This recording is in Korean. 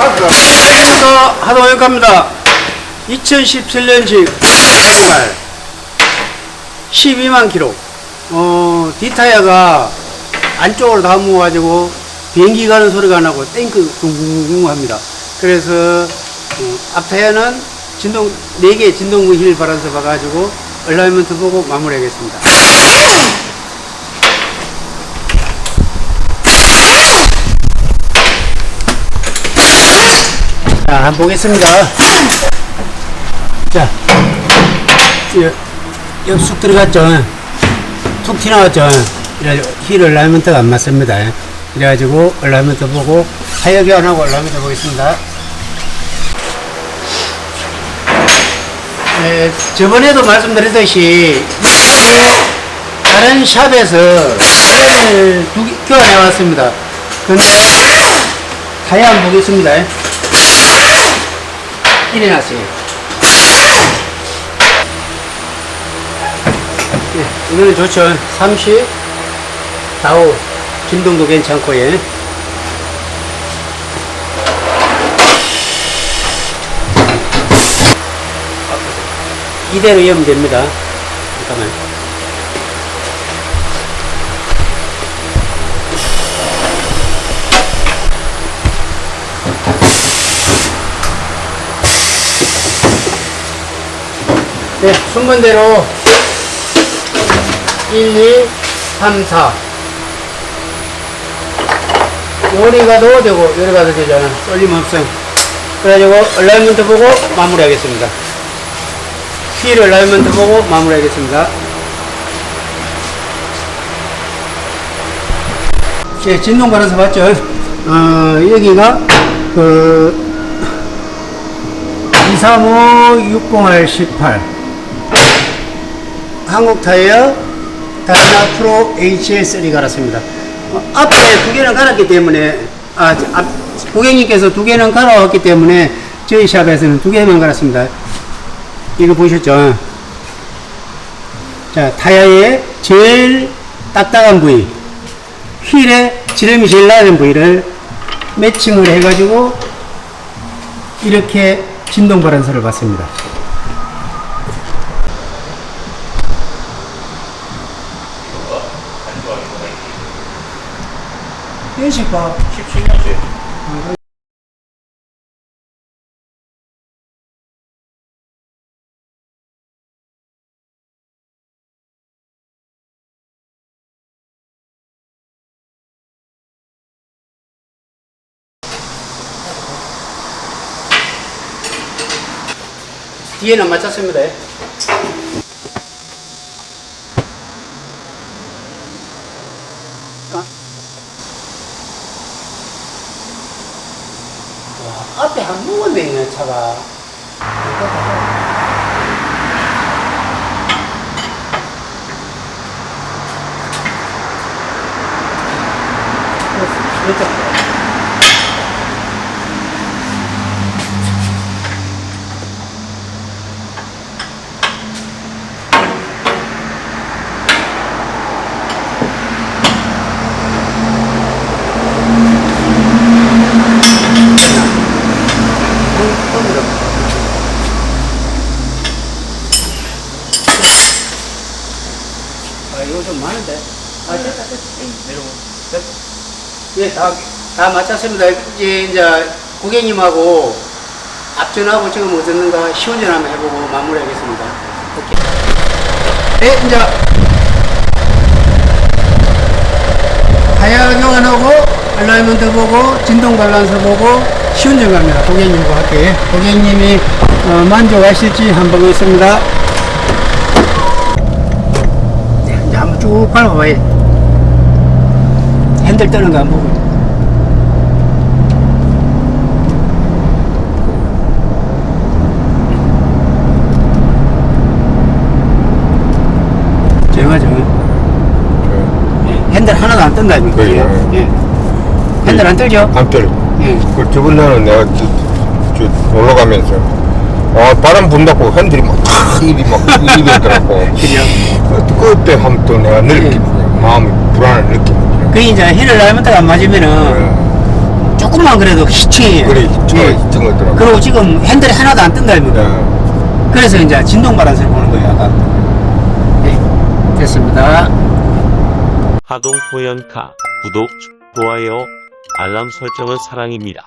안녕하십니까 하동역갑니다. 2017년식 정말 12만 킬로. 어 D타이어가 안쪽으로 다 모아가지고 비행기 가는 소리가 나고 땡크 쿵쿵쿵합니다. 그래서 어, 앞타이어는 진동 4개 진동구 힐 바란서 봐가지고 얼라이먼트 보고 마무리하겠습니다 한번 보겠습니다. 자, 여- 여기 쑥 들어갔죠? 툭 튀나왔죠? 힐 얼라이먼트가 안 맞습니다. 그래가지고 얼라이먼트 보고 타이어 교환하고 얼라이먼트 보겠습니다. 네, 저번에도 말씀드렸듯이 다른 샵에서 개 교환해 왔습니다. 근데 타이어 한번 보겠습니다. 일어났어요. 예, 이거는 좋죠. 30, 다우, 진동도 괜찮고, 예. 이대로 이으면 됩니다. 잠깐만. 네, 순번대로 1, 2, 3, 4. 요리 가도 되고, 요리 가도 되잖아. 쏠림 없어요. 그래가지고, 얼라이먼트 보고 마무리하겠습니다. 휠 얼라이먼트 보고 마무리하겠습니다. 예, 진동 바라서 봤죠? 어, 여기가, 그, 235-60R18 한국 타이어 다이나 프로 HL3 갈았습니다. 어, 앞에 두 개는 갈았기 때문에 아, 앞, 고객님께서 두 개는 갈아왔기 때문에 저희 샵에서는 두 개만 갈았습니다. 이거 보셨죠? 자, 타이어의 제일 딱딱한 부위, 휠의 지름이 제일 낮은 부위를 매칭을 해가지고 이렇게 진동 발언서를 받습니다. 연식과 17년째. 뒤에는 안 맞췄습니다. 앞에 한 부분도 있네, 차가. 그렇죠. 아, 이거 좀 많은데. 아, 됐다, 됐다. 예, 다, 다 마쳤습니다. 이제, 이제, 고객님하고 앞전하고 지금 어떻는가 시운전 한번 해보고 마무리하겠습니다. 오케이. 네, 이제, 하야 교환하고, 얼라이먼트 보고, 진동 밸런스 보고, 시운전 갑니다. 고객님과 함께. 고객님이 어, 만족하실지 한번 보겠습니다. 네, 이제 한번 쭉 밟아봐요. 핸들 뜨는 거 안 보고. 조용하죠. 예, 핸들 하나도 안 뜬다니까. 그래요? 예. 핸들 안 뜨죠? 안떨. 예. 그 저번 날은 내가 저, 저 올라가면서 아 바람 분다고 핸들이 막 탁, 일이 막 일이 되더라고. 그죠? 그때 하면 또 내가 느끼 예. 마음이 불안을 느끼는 그 이제 힐을 라이먼트가 안 맞으면은 조금만 그래도 히치. 그래 히트가 예. 것 같더라고 그리고 지금 핸들이 하나도 안 뜬다 입니다. 네. 그래서 이제 진동 바란스를 보는 거예요. 아까. 네, 됐습니다. 하동 호연카 구독, 좋아요, 알람 설정은 사랑입니다.